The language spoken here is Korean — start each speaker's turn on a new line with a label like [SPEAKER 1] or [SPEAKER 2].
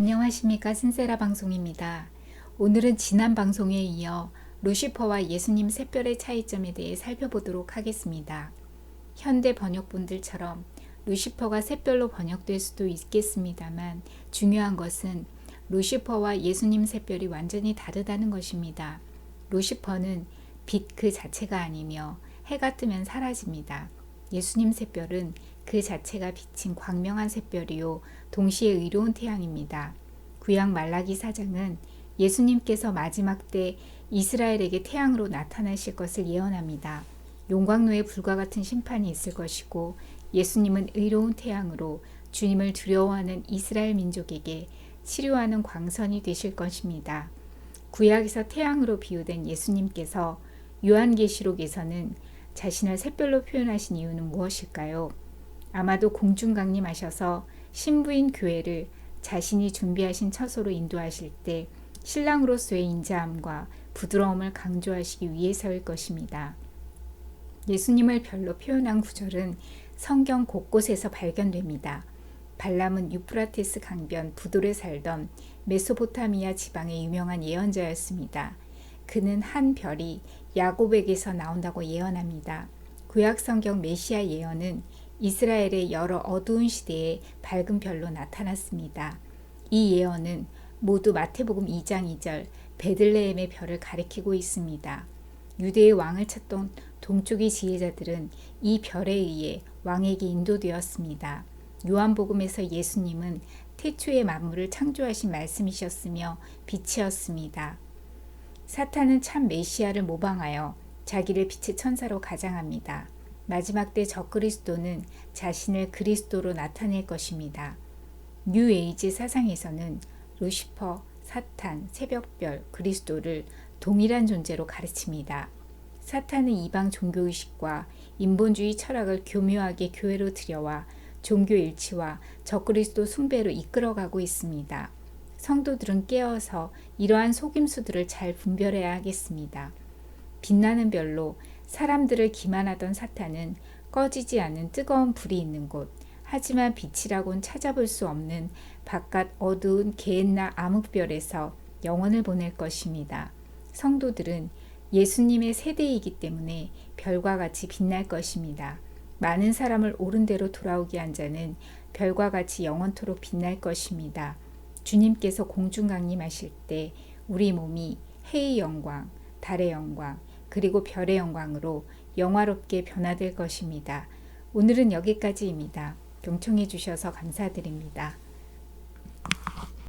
[SPEAKER 1] 안녕하십니까 신세라 방송입니다. 오늘은 지난 방송에 이어 루시퍼와 예수님 샛별의 차이점에 대해 살펴보도록 하겠습니다. 현대 번역본들처럼 루시퍼가 샛별로 번역될 수도 있겠습니다만 중요한 것은 루시퍼와 예수님 샛별이 완전히 다르다는 것입니다. 루시퍼는 빛 그 자체가 아니며 해가 뜨면 사라집니다. 예수님 샛별은 그 자체가 비친 광명한 샛별이요 동시에 의로운 태양입니다. 구약 말라기 사장은 예수님께서 마지막 때 이스라엘에게 태양으로 나타나실 것을 예언합니다. 용광로에 불과 같은 심판이 있을 것이고 예수님은 의로운 태양으로 주님을 두려워하는 이스라엘 민족에게 치료하는 광선이 되실 것입니다. 구약에서 태양으로 비유된 예수님께서 요한계시록에서는 자신을 샛별로 표현하신 이유는 무엇일까요? 아마도 공중강림하셔서 신부인 교회를 자신이 준비하신 처소로 인도하실 때 신랑으로서의 인자함과 부드러움을 강조하시기 위해서일 것입니다. 예수님을 별로 표현한 구절은 성경 곳곳에서 발견됩니다. 발람은 유프라테스 강변 부돌에 살던 메소포타미아 지방의 유명한 예언자였습니다. 그는 한 별이 야곱에게서 나온다고 예언합니다. 구약 성경 메시아 예언은 이스라엘의 여러 어두운 시대에 밝은 별로 나타났습니다. 이 예언은 모두 마태복음 2장 2절 베들레헴의 별을 가리키고 있습니다. 유대의 왕을 찾던 동쪽의 지혜자들은 이 별에 의해 왕에게 인도되었습니다. 요한복음에서 예수님은 태초의 만물을 창조하신 말씀이셨으며 빛이었습니다. 사탄은 참 메시아를 모방하여 자기를 빛의 천사로 가장합니다. 마지막 때 적그리스도는 자신을 그리스도로 나타낼 것입니다. 뉴 에이지 사상에서는 루시퍼, 사탄, 새벽별, 그리스도를 동일한 존재로 가르칩니다. 사탄은 이방 종교의식과 인본주의 철학을 교묘하게 교회로 들여와 종교 일치와 적그리스도 숭배로 이끌어가고 있습니다. 성도들은 깨어서 이러한 속임수들을 잘 분별해야 하겠습니다. 빛나는 별로 사람들을 기만하던 사탄은 꺼지지 않는 뜨거운 불이 있는 곳, 하지만 빛이라곤 찾아볼 수 없는 바깥 어두운 개나 암흑별에서 영혼을 보낼 것입니다. 성도들은 예수님의 세대이기 때문에 별과 같이 빛날 것입니다. 많은 사람을 옳은 대로 돌아오게 한 자는 별과 같이 영원토록 빛날 것입니다. 주님께서 공중 강림하실 때 우리 몸이 해의 영광, 달의 영광, 그리고 별의 영광으로 영화롭게 변화될 것입니다. 오늘은 여기까지입니다. 경청해 주셔서 감사드립니다.